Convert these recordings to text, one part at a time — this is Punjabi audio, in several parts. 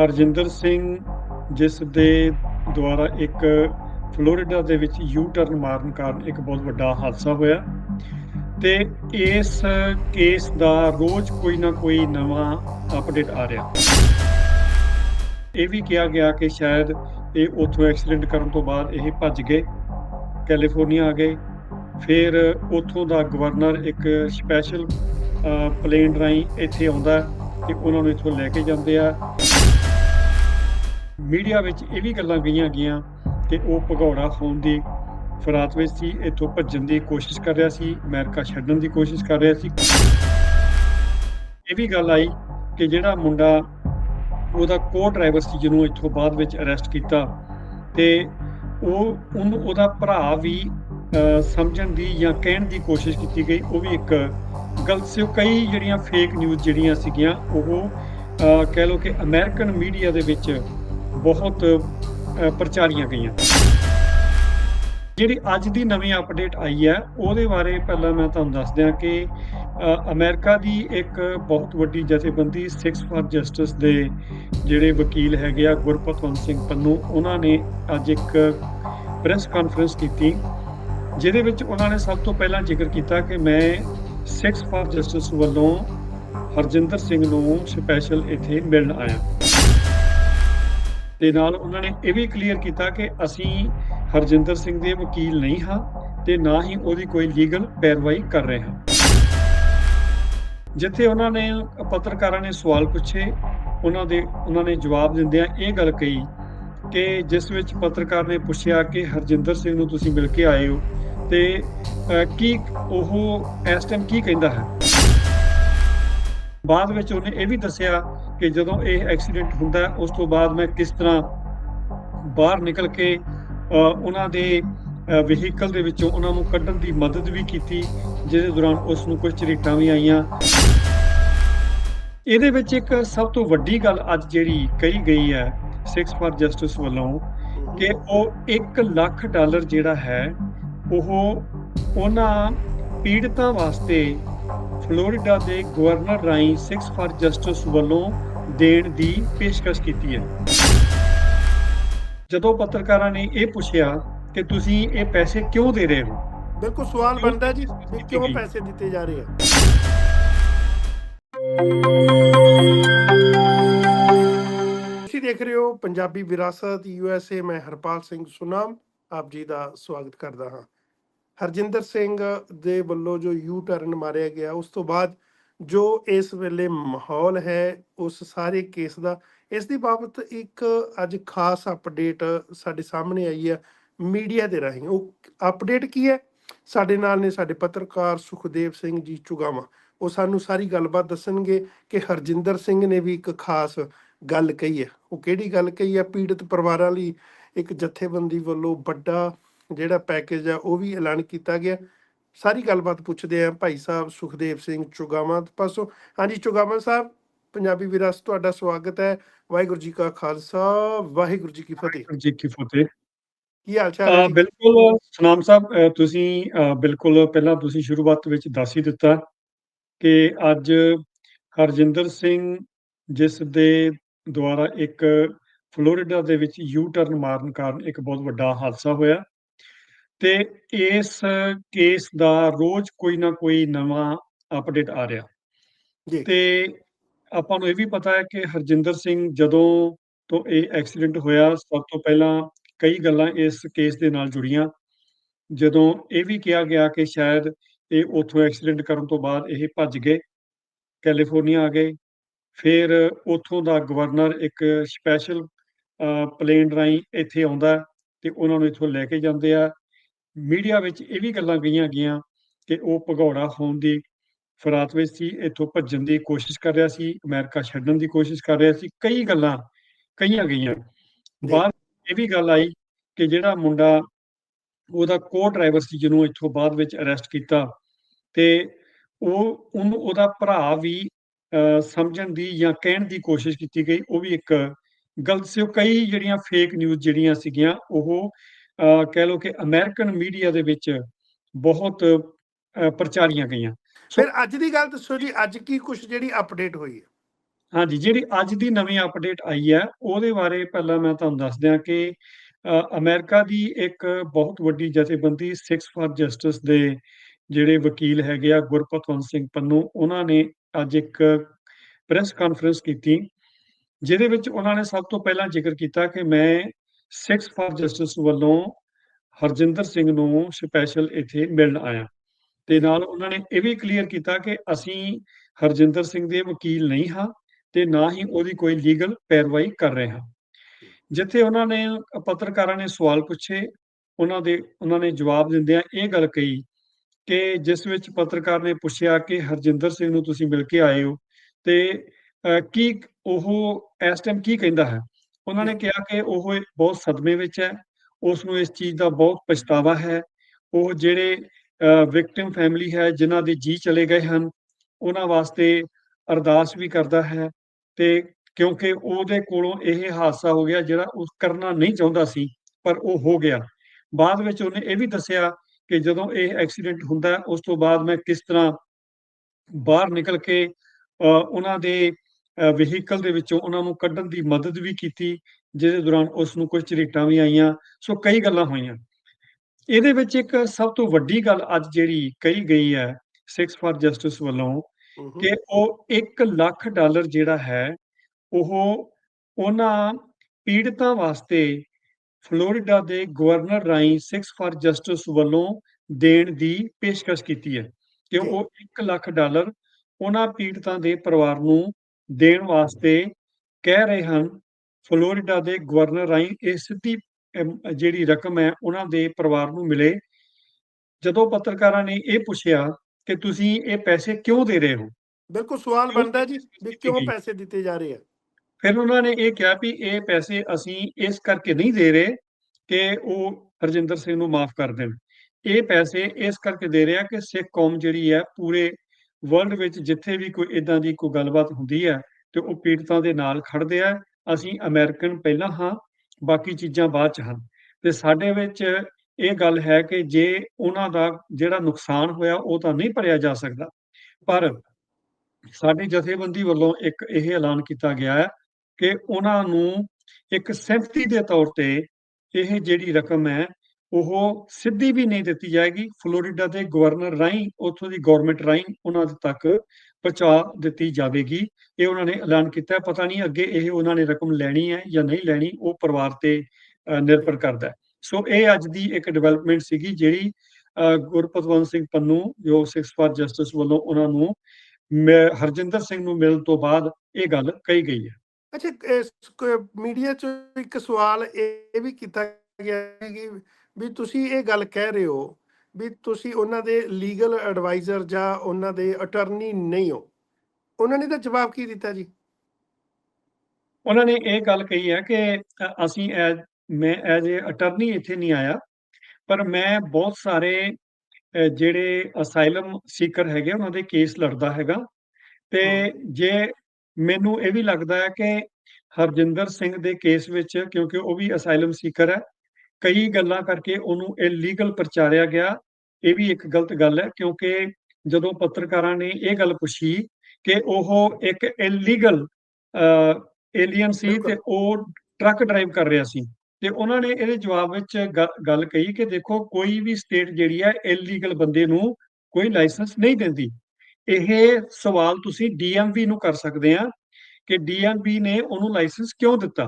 ਹਰਜਿੰਦਰ ਸਿੰਘ, ਜਿਸ ਦੇ ਦੁਆਰਾ ਇੱਕ ਫਲੋਰੀਡਾ ਦੇ ਵਿੱਚ ਯੂ ਟਰਨ ਮਾਰਨ ਕਾਰਨ ਇੱਕ ਬਹੁਤ ਵੱਡਾ ਹਾਦਸਾ ਹੋਇਆ ਤੇ ਇਸ ਕੇਸ ਦਾ ਰੋਜ਼ ਕੋਈ ਨਾ ਕੋਈ ਨਵਾਂ ਅਪਡੇਟ ਆ ਰਿਹਾ। ਇਹ ਵੀ ਕਿਹਾ ਗਿਆ ਕਿ ਸ਼ਾਇਦ ਇਹ ਉੱਥੋਂ ਐਕਸੀਡੈਂਟ ਕਰਨ ਤੋਂ ਬਾਅਦ ਇਹ ਭੱਜ ਗਏ, ਕੈਲੀਫੋਰਨੀਆ ਆ ਗਏ, ਫਿਰ ਉੱਥੋਂ ਦਾ ਗਵਰਨਰ ਇੱਕ ਸਪੈਸ਼ਲ ਪਲੇਨ ਰਾਹੀਂ ਇੱਥੇ ਆਉਂਦਾ ਤੇ ਉਹਨਾਂ ਨੂੰ ਇੱਥੋਂ ਲੈ ਕੇ ਜਾਂਦੇ ਆ। ਮੀਡੀਆ ਵਿੱਚ ਇਹ ਵੀ ਗੱਲਾਂ ਗਈਆਂ ਗਈਆਂ ਕਿ ਉਹ ਭਗੌੜਾ ਹੋਣ ਦੀ ਫਰਾਤ ਵਿੱਚ ਸੀ, ਇੱਥੋਂ ਭੱਜਣ ਦੀ ਕੋਸ਼ਿਸ਼ ਕਰ ਰਿਹਾ ਸੀ, ਅਮਰੀਕਾ ਛੱਡਣ ਦੀ ਕੋਸ਼ਿਸ਼ ਕਰ ਰਿਹਾ ਸੀ। ਇਹ ਵੀ ਗੱਲ ਆਈ ਕਿ ਜਿਹੜਾ ਮੁੰਡਾ, ਉਹਦਾ ਕੋ ਡਰਾਈਵਰ ਸੀ ਜਿਹਨੂੰ ਇੱਥੋਂ ਬਾਅਦ ਵਿੱਚ ਅਰੈਸਟ ਕੀਤਾ ਤੇ ਉਹ, ਉਹਨੂੰ ਉਹਦਾ ਭਰਾ ਵੀ ਸਮਝਣ ਦੀ ਜਾਂ ਕਹਿਣ ਦੀ ਕੋਸ਼ਿਸ਼ ਕੀਤੀ ਗਈ। ਉਹ ਵੀ ਇੱਕ ਗਲਤ ਸੀ। ਉਹ ਕਈ ਜਿਹੜੀਆਂ ਫੇਕ ਨਿਊਜ਼ ਜਿਹੜੀਆਂ ਸੀਗੀਆਂ, ਉਹ ਕਹਿ ਲਓ ਕਿ ਅਮਰੀਕਨ ਮੀਡੀਆ ਦੇ ਵਿੱਚ ਬਹੁਤ ਪ੍ਰਚਾਰੀਆਂ ਗਈਆਂ। ਜਿਹੜੀ ਅੱਜ ਦੀ ਨਵੀਂ ਅਪਡੇਟ ਆਈ ਹੈ ਉਹਦੇ ਬਾਰੇ ਪਹਿਲਾਂ ਮੈਂ ਤੁਹਾਨੂੰ ਦੱਸ ਦਿਆਂ ਕਿ ਅ, ਅਮਰੀਕਾ ਦੀ ਇੱਕ ਬਹੁਤ ਵੱਡੀ ਜਥੇਬੰਦੀ 6 ਫਾਰ ਜਸਟਿਸ ਦੇ ਜਿਹੜੇ ਵਕੀਲ ਹੈਗੇ ਆ ਗੁਰਪਤਵੰਤ ਸਿੰਘ ਪੰਨੂ ਉਹਨਾਂ ਨੇ ਅੱਜ ਇੱਕ ਪ੍ਰੈਸ ਕਾਨਫਰੰਸ ਕੀਤੀ ਜਿਹਦੇ ਵਿੱਚ ਉਹਨਾਂ ਨੇ ਸਭ ਤੋਂ ਪਹਿਲਾਂ ਜ਼ਿਕਰ ਕੀਤਾ ਕਿ ਮੈਂ 6 ਫਾਰ ਜਸਟਿਸ ਵੱਲੋਂ ਹਰਜਿੰਦਰ ਸਿੰਘ ਨੂੰ ਸਪੈਸ਼ਲ ਇੱਥੇ ਮਿਲਣ ਆਇਆ। ਤੇ ਨਾਲ ਉਹਨਾਂ ਨੇ ਇਹ ਵੀ ਕਲੀਅਰ ਕੀਤਾ ਕਿ ਅਸੀਂ ਹਰਜਿੰਦਰ ਸਿੰਘ ਦੇ ਵਕੀਲ ਨਹੀਂ ਹਾਂ ਤੇ ਨਾ ਹੀ ਉਹਦੀ ਕੋਈ ਲੀਗਲ ਪੈਰਵਾਈ ਕਰ ਰਹੇ ਹਾਂ। ਜਿੱਥੇ ਉਹਨਾਂ ਨੇ ਪੱਤਰਕਾਰਾਂ ਨੇ ਸਵਾਲ ਪੁੱਛੇ, ਉਹਨਾਂ ਦੇ, ਉਹਨਾਂ ਨੇ ਜਵਾਬ ਦਿੰਦਿਆਂ ਇਹ ਗੱਲ ਕਹੀ ਕਿ ਜਿਸ ਵਿੱਚ ਪੱਤਰਕਾਰ ਨੇ ਪੁੱਛਿਆ ਕਿ ਹਰਜਿੰਦਰ ਸਿੰਘ ਨੂੰ ਤੁਸੀਂ ਮਿਲ ਕੇ ਆਏ ਹੋ ਤੇ ਕੀ ਉਹ ਇਸ ਟਾਈਮ ਕੀ ਕਹਿੰਦਾ ਹੈ? ਬਾਅਦ ਵਿੱਚ ਉਹਨੇ ਇਹ ਵੀ ਦੱਸਿਆ ਕਿ ਜਦੋਂ ਇਹ ਐਕਸੀਡੈਂਟ ਹੁੰਦਾ, ਉਸ ਤੋਂ ਬਾਅਦ ਮੈਂ ਕਿਸ ਤਰ੍ਹਾਂ ਬਾਹਰ ਨਿਕਲ ਕੇ ਉਹਨਾਂ ਦੇ ਵਹੀਕਲ ਦੇ ਵਿੱਚੋਂ ਉਹਨਾਂ ਨੂੰ ਕੱਢਣ ਦੀ ਮਦਦ ਵੀ ਕੀਤੀ, ਜਿਹਦੇ ਦੌਰਾਨ ਉਸ ਨੂੰ ਕੁਝ ਝਰੀਟਾਂ ਵੀ ਆਈਆਂ। ਇਹਦੇ ਵਿੱਚ ਇੱਕ ਸਭ ਤੋਂ ਵੱਡੀ ਗੱਲ ਅੱਜ ਜਿਹੜੀ ਕਹੀ ਗਈ ਹੈ ਸਿਕਸ ਫਾਰ ਜਸਟਿਸ ਵੱਲੋਂ ਕਿ ਉਹ 1 ਲੱਖ ਡਾਲਰ ਜਿਹੜਾ ਹੈ, ਉਹ ਉਹਨਾਂ ਪੀੜਤਾਂ ਵਾਸਤੇ ਫਲੋਰੀਡਾ ਦੇ ਗਵਰਨਰ ਰਾਹੀਂ 6 ਫਾਰ ਜਸਟਿਸ ਵੱਲੋਂ ਦੇਣ ਦੀ ਪੇਸ਼ਕਸ਼ ਕੀਤੀ ਹੈ। ਜਦੋਂ ਪੱਤਰਕਾਰਾਂ ਨੇ ਇਹ ਪੁੱਛਿਆ ਕਿ ਤੁਸੀਂ ਇਹ ਪੈਸੇ ਕਿਉਂ ਦੇ ਰਹੇ ਹੋ? ਬਿਲਕੁਲ ਸਵਾਲ ਬਣਦਾ ਜੀ ਕਿਉਂ? ਪੈਸੇ ਦਿੱਤੇ ਜਾ ਰਹੇ ਆ? ਤੁਸੀਂ ਦੇਖ ਰਹੇ ਹੋ ਪੰਜਾਬੀ ਵਿਰਾਸਤ ਯੂਐਸਏ ਮੈਂ ਹਰਪਾਲ ਸਿੰਘ ਸੁਨਾਮ ਆਪ ਜੀ ਦਾ ਸਵਾਗਤ ਕਰਦਾ ਹਾਂ। ਹਰਜਿੰਦਰ ਸਿੰਘ ਦੇ ਵੱਲੋਂ ਜੋ ਯੂ ਟਰਨ ਮਾਰਿਆ ਗਿਆ, ਉਸ ਤੋਂ ਬਾਅਦ ਜੋ ਇਸ ਵੇਲੇ ਮਾਹੌਲ ਹੈ, ਉਸ ਸਾਰੇ ਕੇਸ ਦਾ, ਇਸ ਦੀ ਬਾਬਤ ਇੱਕ ਅੱਜ ਖਾਸ ਅਪਡੇਟ ਸਾਡੇ ਸਾਹਮਣੇ ਆਈ ਹੈ ਮੀਡੀਆ ਦੇ ਰਾਹੀਂ। ਉਹ ਅਪਡੇਟ ਕੀ ਹੈ? ਸਾਡੇ ਨਾਲ ਨੇ ਸਾਡੇ ਪੱਤਰਕਾਰ ਸੁਖਦੇਵ ਸਿੰਘ ਜੀ ਚੁਗਾਵਾ। ਉਹ ਸਾਨੂੰ ਸਾਰੀ ਗੱਲਬਾਤ ਦੱਸਣਗੇ ਕਿ ਹਰਜਿੰਦਰ ਸਿੰਘ ਨੇ ਵੀ ਇੱਕ ਖਾਸ ਗੱਲ ਕਹੀ ਹੈ। ਉਹ ਕਿਹੜੀ ਗੱਲ ਕਹੀ ਹੈ? ਪੀੜਤ ਪਰਿਵਾਰਾਂ ਲਈ ਇੱਕ ਜਥੇਬੰਦੀ ਵੱਲੋਂ ਵੱਡਾ ਜਿਹੜਾ ਪੈਕੇਜ ਆ ਉਹ ਵੀ ਐਲਾਨ ਕੀਤਾ ਗਿਆ। ਸਾਰੀ ਗੱਲਬਾਤ ਪੁੱਛਦੇ ਆ ਭਾਈ ਸਾਹਿਬ ਸੁਖਦੇਵ ਸਿੰਘ ਚੁਗਾਵਾ ਪਾਸੋਂ। ਹਾਂਜੀ ਚੁਗਾਵਾ ਸਾਹਿਬ ਪੰਜਾਬੀ ਵਿਰਾਸਤ ਤੁਹਾਡਾ ਸਵਾਗਤ ਹੈ। ਵਾਹਿਗੁਰੂ ਜੀ ਕਾ ਖਾਲਸਾ ਵਾਹਿਗੁਰੂ ਜੀ ਕੀ ਫਤਿਹ। ਜੀ ਕੀ ਫਤਿਹ। ਕੀ ਹਾਲ ਚਾਲ ਹੈ ਬਿਲਕੁਲ ਸਨਾਮ ਸਾਹਿਬ ਤੁਸੀਂ ਬਿਲਕੁਲ ਪਹਿਲਾਂ ਤੁਸੀਂ ਸ਼ੁਰੂਆਤ ਵਿੱਚ ਦੱਸ ਹੀ ਦਿੱਤਾ ਕਿ ਅੱਜ ਹਰਜਿੰਦਰ ਸਿੰਘ ਜਿਸ ਦੇ ਦੁਆਰਾ ਇੱਕ ਫਲੋਰੀਡਾ ਦੇ ਵਿੱਚ ਯੂ ਟਰਨ ਮਾਰਨ ਕਾਰਨ ਇੱਕ ਬਹੁਤ ਵੱਡਾ ਹਾਦਸਾ ਹੋਇਆ। ਤੇ ਇਸ ਕੇਸ ਦਾ ਰੋਜ਼ ਕੋਈ ਨਾ ਕੋਈ ਨਵਾਂ ਅਪਡੇਟ ਆ ਰਿਹਾ। ਜੀ। ਤੇ ਆਪਾਂ ਨੂੰ ਇਹ ਵੀ ਪਤਾ ਹੈ ਕਿ ਹਰਜਿੰਦਰ ਸਿੰਘ ਜਦੋਂ ਤੋਂ ਇਹ ਐਕਸੀਡੈਂਟ ਹੋਇਆ ਸਭ ਤੋਂ ਪਹਿਲਾਂ ਕਈ ਗੱਲਾਂ ਇਸ ਕੇਸ ਦੇ ਨਾਲ ਜੁੜੀਆਂ। ਜਦੋਂ ਇਹ ਵੀ ਕਿਹਾ ਗਿਆ ਕਿ ਸ਼ਾਇਦ ਇਹ ਉੱਥੋਂ ਐਕਸੀਡੈਂਟ ਕਰਨ ਤੋਂ ਬਾਅਦ ਇਹ ਭੱਜ ਗਏ ਕੈਲੀਫੋਰਨੀਆ ਆ ਗਏ ਫਿਰ ਉੱਥੋਂ ਦਾ ਗਵਰਨਰ ਇੱਕ ਸਪੈਸ਼ਲ ਪਲੇਨ ਰਾਹੀਂ ਇੱਥੇ ਆਉਂਦਾ ਤੇ ਉਹਨਾਂ ਨੂੰ ਇੱਥੋਂ ਲੈ ਕੇ ਜਾਂਦੇ ਆ। ਮੀਡੀਆ ਵਿੱਚ ਇਹ ਵੀ ਗੱਲਾਂ ਗਈਆਂ ਗਈਆਂ ਕਿ ਉਹ ਭਗੌੜਾ ਹੋਣ ਦੀ ਫਰਾਤ ਵਿੱਚ ਸੀ ਇੱਥੋਂ ਭੱਜਣ ਦੀ ਕੋਸ਼ਿਸ਼ ਕਰ ਰਿਹਾ ਸੀ ਅਮਰੀਕਾ ਛੱਡਣ ਦੀ ਕੋਸ਼ਿਸ਼ ਕਰ ਰਿਹਾ ਸੀ ਕਈ ਗੱਲਾਂ ਕਹੀਆਂ ਗਈਆਂ। ਬਾਅਦ ਇਹ ਵੀ ਗੱਲ ਆਈ ਕਿ ਜਿਹੜਾ ਮੁੰਡਾ ਉਹਦਾ ਕੋ ਡਰਾਈਵਰ ਸੀ ਜਿਹਨੂੰ ਇੱਥੋਂ ਬਾਅਦ ਵਿੱਚ ਅਰੈਸਟ ਕੀਤਾ ਤੇ ਉਹ ਉਹਨੂੰ ਉਹਦਾ ਭਰਾ ਵੀ ਸਮਝਣ ਦੀ ਜਾਂ ਕਹਿਣ ਦੀ ਕੋਸ਼ਿਸ਼ ਕੀਤੀ ਗਈ। ਉਹ ਵੀ ਇੱਕ ਗਲਤ ਸੀ। ਉਹ ਕਈ ਜਿਹੜੀਆਂ ਫੇਕ ਨਿਊਜ਼ ਜਿਹੜੀਆਂ ਸੀਗੀਆਂ ਉਹ ਕਹਿ ਲਓ ਕਿ ਅਮਰੀਕਨ ਮੀਡੀਆ ਦੇ ਵਿੱਚ ਬਹੁਤ ਪ੍ਰਚਾਰੀਆਂ ਗਈਆਂ। ਫਿਰ ਅੱਜ ਦੀ ਗੱਲ ਦੱਸੋ ਜੀ ਅੱਜ ਕੀ ਕੁਝ ਜਿਹੜੀ ਅਪਡੇਟ ਹੋਈ ਹੈ? ਹਾਂਜੀ, ਜਿਹੜੀ ਅੱਜ ਦੀ ਨਵੀਂ ਅਪਡੇਟ ਆਈ ਹੈ, ਉਹਦੇ ਬਾਰੇ ਪਹਿਲਾਂ ਮੈਂ ਤੁਹਾਨੂੰ ਦੱਸ ਦਿਆਂ ਕਿ ਅਮਰੀਕਾ ਦੀ ਇੱਕ ਬਹੁਤ ਵੱਡੀ ਜਥੇਬੰਦੀ ਸਿਕਸ ਫਾਰ ਜਸਟਿਸ ਦੇ ਜਿਹੜੇ ਵਕੀਲ ਹੈਗੇ ਆ ਗੁਰਪਤਵੰਤ ਸਿੰਘ ਪੰਨੂ, ਉਹਨਾਂ ਨੇ ਅੱਜ ਇੱਕ ਪ੍ਰੈਸ ਕਾਨਫਰੰਸ ਕੀਤੀ, ਜਿਹਦੇ ਵਿੱਚ ਉਹਨਾਂ ਨੇ ਸਭ ਤੋਂ ਪਹਿਲਾਂ ਜ਼ਿਕਰ ਕੀਤਾ ਕਿ ਮੈਂ ਸਿਕਸ ਫਾਰ ਜਸਟਿਸ ਵੱਲੋਂ ਹਰਜਿੰਦਰ ਸਿੰਘ ਨੂੰ ਸਪੈਸ਼ਲ ਇੱਥੇ ਮਿਲਣ ਆਇਆ। ਤੇ ਨਾਲ ਉਹਨਾਂ ਨੇ ਇਹ ਵੀ ਕਲੀਅਰ ਕੀਤਾ ਕਿ ਅਸੀਂ ਹਰਜਿੰਦਰ ਸਿੰਘ ਦੇ ਵਕੀਲ ਨਹੀਂ ਹਾਂ ਤੇ ਨਾ ਹੀ ਉਹਦੀ ਕੋਈ ਲੀਗਲ ਪੈਰਵਾਈ ਕਰ ਰਹੇ ਹਾਂ। ਜਿੱਥੇ ਉਹਨਾਂ ਨੇ ਪੱਤਰਕਾਰਾਂ ਨੇ ਸਵਾਲ ਪੁੱਛੇ ਉਹਨਾਂ ਦੇ ਉਹਨਾਂ ਨੇ ਜਵਾਬ ਦਿੰਦਿਆਂ ਇਹ ਗੱਲ ਕਹੀ ਕਿ ਜਿਸ ਵਿੱਚ ਪੱਤਰਕਾਰ ਨੇ ਪੁੱਛਿਆ ਕਿ ਹਰਜਿੰਦਰ ਸਿੰਘ ਨੂੰ ਤੁਸੀਂ ਮਿਲ ਕੇ ਆਏ ਹੋ ਤੇ ਅ, ਕੀ ਉਹ ਇਸ ਟਾਈਮ ਕੀ ਕਹਿੰਦਾ ਹੈ? ਉਹਨਾਂ ਨੇ ਕਿਹਾ ਕਿ ਉਹ ਬਹੁਤ ਸਦਮੇ ਵਿੱਚ ਹੈ ਉਸ ਨੂੰ ਇਸ ਚੀਜ਼ ਦਾ ਬਹੁਤ ਪਛਤਾਵਾ ਹੈ। ਉਹ ਜਿਹੜੇ ਵਿਕਟਿਮ ਫੈਮਿਲੀ ਹੈ ਜਿਨ੍ਹਾਂ ਦੇ ਜੀ ਚਲੇ ਗਏ ਹਨ ਉਹਨਾਂ ਵਾਸਤੇ ਅਰਦਾਸ ਵੀ ਕਰਦਾ ਹੈ ਤੇ ਕਿਉਂਕਿ ਉਹਦੇ ਕੋਲੋਂ ਇਹ ਹਾਦਸਾ ਹੋ ਗਿਆ ਜਿਹੜਾ ਉਹ ਕਰਨਾ ਨਹੀਂ ਚਾਹੁੰਦਾ ਸੀ ਪਰ ਉਹ ਹੋ ਗਿਆ। ਬਾਅਦ ਵਿੱਚ ਉਹਨੇ ਇਹ ਵੀ ਦੱਸਿਆ ਕਿ ਜਦੋਂ ਇਹ ਐਕਸੀਡੈਂਟ ਹੁੰਦਾ ਉਸ ਤੋਂ ਬਾਅਦ ਮੈਂ ਕਿਸ ਤਰ੍ਹਾਂ ਬਾਹਰ ਨਿਕਲ ਕੇ ਉਹਨਾਂ ਦੇ ਵਹੀਕਲ ਦੇ ਵਿੱਚੋਂ ਉਹਨਾਂ ਨੂੰ ਕੱਢਣ ਦੀ ਮਦਦ ਵੀ ਕੀਤੀ ਜਿਹਦੇ ਦੌਰਾਨ ਉਸ ਨੂੰ ਕੁਝ ਝਰੀਟਾਂ ਵੀ ਆਈਆਂ ਸੋ ਕਈ ਗੱਲਾਂ ਹੋਈਆਂ ਇਹਦੇ ਵਿੱਚ ਇੱਕ ਸਭ ਤੋਂ ਵੱਡੀ ਗੱਲ ਅੱਜ ਜਿਹੜੀ ਕਹੀ ਗਈ ਹੈ ਸਿਕਸ ਫਾਰ ਜਸਟਿਸ ਵੱਲੋਂ ਕਿ ਉਹ 1 ਲੱਖ ਡਾਲਰ ਜਿਹੜਾ ਹੈ ਉਹ ਉਹਨਾਂ ਪੀੜਤਾਂ ਵਾਸਤੇ ਫਲੋਰੀਡਾ ਦੇ ਗਵਰਨਰ ਰਾਹੀਂ ਸਿਕਸ ਫਾਰ ਜਸਟਿਸ ਵੱਲੋਂ ਦੇਣ ਦੀ ਪੇਸ਼ਕਸ਼ ਕੀਤੀ ਹੈ ਕਿ। ਉਹ 1 ਲੱਖ ਡਾਲਰ ਉਹਨਾਂ ਪੀੜਤਾਂ ਦੇ ਪਰਿਵਾਰ ਨੂੰ ਦੇਣ ਵਾਸਤੇ ਕਹਿ ਰਹੇ ਹਨ। ਫਲੋਰੀਡਾ ਦੇ ਗਵਰਨਰ ਰਾਹੀਂ ਇਹ ਸਿੱਧੀ ਜਿਹੜੀ ਰਕਮ ਹੈ ਉਹਨਾਂ ਦੇ ਪਰਿਵਾਰ ਨੂੰ ਮਿਲੇ। ਜਦੋਂ ਪੱਤਰਕਾਰਾਂ ਨੇ ਇਹ ਪੁੱਛਿਆ ਕਿ ਤੁਸੀਂ ਇਹ ਪੈਸੇ ਕਿਉਂ ਦੇ ਰਹੇ ਹੋ? ਬਿਲਕੁਲ ਸਵਾਲ ਬਣਦਾ ਜੀ ਵੀ ਕਿਉਂ? ਪੈਸੇ ਦਿੱਤੇ ਜਾ ਰਹੇ ਆ? ਫਿਰ ਉਹਨਾਂ ਨੇ ਇਹ ਕਿਹਾ ਵੀ ਇਹ ਪੈਸੇ ਅਸੀਂ ਇਸ ਕਰਕੇ ਨਹੀਂ ਦੇ ਰਹੇ ਕਿ ਉਹ ਹਰਜਿੰਦਰ ਸਿੰਘ ਨੂੰ ਮਾਫ ਕਰ ਦੇਣ। ਇਹ ਪੈਸੇ ਇਸ ਕਰਕੇ ਦੇ ਰਹੇ ਆ ਕਿ ਸਿੱਖ ਕੌਮ ਜਿਹੜੀ ਹੈ ਪੂਰੇ ਵਰਲਡ ਵਿੱਚ ਜਿੱਥੇ ਵੀ ਕੋਈ ਇਦਾਂ ਦੀ ਕੋਈ ਗੱਲਬਾਤ ਹੁੰਦੀ ਹੈ ਤੇ ਉਹ ਪੀੜਤਾਂ ਦੇ ਨਾਲ ਖੜਦੇ ਆ, ਅਸੀਂ ਅਮਰੀਕਨ ਪਹਿਲਾਂ ਹਾਂ, ਬਾਕੀ ਚੀਜ਼ਾਂ ਬਾਅਦ ਚ ਹਨ। ਤੇ ਸਾਡੇ ਵਿੱਚ ਇਹ ਗੱਲ ਹੈ ਕਿ ਜੇ ਉਹਨਾਂ ਦਾ ਜਿਹੜਾ ਨੁਕਸਾਨ ਹੋਇਆ ਉਹ ਤਾਂ ਨਹੀਂ ਭਰਿਆ ਜਾ ਸਕਦਾ, ਪਰ ਸਾਡੀ ਜਥੇਬੰਦੀ ਵੱਲੋਂ ਇੱਕ ਇਹ ਐਲਾਨ ਕੀਤਾ ਗਿਆ ਹੈ ਕਿ ਉਹਨਾਂ ਨੂੰ ਇੱਕ ਸਹਿਮਤੀ ਦੇ ਤੌਰ ਤੇ ਇਹ ਜਿਹੜੀ ਰਕਮ ਹੈ ਉਹ ਸਿੱਧੀ ਵੀ ਨਹੀਂ ਦਿੱਤੀ ਜਾਏਗੀ। ਫਲੋਰੀਡਾ ਦੇ ਗਵਰਨਰ ਰਾਹੀਂ, ਉੱਥੋਂ ਦੀ ਗਵਰਨਮੈਂਟ ਰਾਹੀਂ ਉਹਨਾਂ ਦੇ ਤੱਕ ਪਹੁੰਚਾ ਦਿੱਤੀ ਜਾਵੇਗੀ। ਇਹ ਉਹਨਾਂ ਨੇ ਐਲਾਨ ਕੀਤਾ। ਪਤਾ ਨਹੀਂ ਅੱਗੇ ਇਹ ਉਹਨਾਂ ਨੇ ਰਕਮ ਲੈਣੀ ਹੈ ਜਾਂ ਨਹੀਂ ਲੈਣੀ, ਉਹ ਪਰਿਵਾਰ ਤੇ ਨਿਰਭਰ ਕਰਦਾ ਸੋ ਇਹ ਅੱਜ ਦੀ ਇੱਕ ਡਿਵੈਲਪਮੈਂਟ ਸੀਗੀ ਜਿਹੜੀ ਗੁਰਪਤਵੰਤ ਸਿੰਘ ਪੰਨੂ, ਜੋ ਸਿਕਸ ਫਾਰ ਜਸਟਿਸ ਵੱਲੋਂ ਉਹਨਾਂ ਨੂੰ ਹਰਜਿੰਦਰ ਸਿੰਘ ਨੂੰ ਮਿਲਣ ਤੋਂ ਬਾਅਦ ਇਹ ਗੱਲ ਕਹੀ ਗਈ ਹੈ। ਅੱਛਾ ਮੀਡੀਆ ਚ ਇੱਕ ਸਵਾਲ ਇਹ ਵੀ ਕੀਤਾ ਗਿਆ ਕਿ ਵੀ ਤੁਸੀਂ ਇਹ ਗੱਲ ਕਹਿ ਰਹੇ ਹੋ ਵੀ ਤੁਸੀਂ ਉਹਨਾਂ ਦੇ ਲੀਗਲ ਐਡਵਾਈਜ਼ਰ ਜਾਂ ਉਹਨਾਂ ਦੇ ਅਟਰਨੀ ਨਹੀਂ ਹੋ। ਉਹਨਾਂ ਨੇ ਤਾਂ ਜਵਾਬ ਕੀ ਦਿੱਤਾ ਜੀ? ਉਹਨਾਂ ਨੇ ਇਹ ਗੱਲ ਕਹੀ ਹੈ ਕਿ ਅ, ਅਸੀਂ ਐਜ਼ ਮੈਂ ਐਜ਼ ਏ ਅਟਰਨੀ ਇੱਥੇ ਨਹੀਂ ਆਇਆ ਪਰ ਮੈਂ ਬਹੁਤ ਸਾਰੇ ਅ, ਜਿਹੜੇ ਅਸਾਈਲਮ ਸੀਕਰ ਹੈਗੇ ਉਹਨਾਂ ਦੇ ਕੇਸ ਲੜਦਾ ਹੈਗਾ। ਤੇ। ਜੇ ਮੈਨੂੰ ਇਹ ਵੀ ਲੱਗਦਾ ਹੈ ਕਿ ਹਰਜਿੰਦਰ ਸਿੰਘ ਦੇ ਕੇਸ ਵਿੱਚ ਕਿਉਂਕਿ ਉਹ ਵੀ ਅਸਾਈਲਮ ਸੀਕਰ ਹੈ ਕਈ ਗੱਲਾਂ ਕਰਕੇ ਉਹਨੂੰ ਇਲੀਗਲ ਪ੍ਰਚਾਰਿਆ ਗਿਆ। ਇਹ ਵੀ ਇੱਕ ਗਲਤ ਗੱਲ ਹੈ ਕਿਉਂਕਿ ਜਦੋਂ ਪੱਤਰਕਾਰਾਂ ਨੇ ਇਹ ਗੱਲ ਪੁੱਛੀ ਕਿ ਉਹ ਇੱਕ ਇਲੀਗਲ ਏਲੀਅਨ ਸੀ। ਤੇ ਉਹ ਟਰੱਕ ਡਰਾਈਵ ਕਰ ਰਿਹਾ ਸੀ ਤੇ ਉਹਨਾਂ ਨੇ ਇਹਦੇ ਜਵਾਬ ਵਿੱਚ ਗੱਲ ਕਹੀ ਕਿ ਦੇਖੋ ਕੋਈ ਵੀ ਸਟੇਟ ਜਿਹੜੀ ਹੈ ਇਲੀਗਲ ਬੰਦੇ ਨੂੰ ਕੋਈ ਲਾਇਸੈਂਸ ਨਹੀਂ ਦਿੰਦੀ। ਇਹ ਸਵਾਲ ਤੁਸੀਂ ਡੀਐਮਵੀ ਨੂੰ ਕਰ ਸਕਦੇ ਆ ਕਿ ਡੀਐਮਵੀ ਨੇ ਉਹਨੂੰ ਲਾਇਸੈਂਸ ਕਿਉਂ ਦਿੱਤਾ?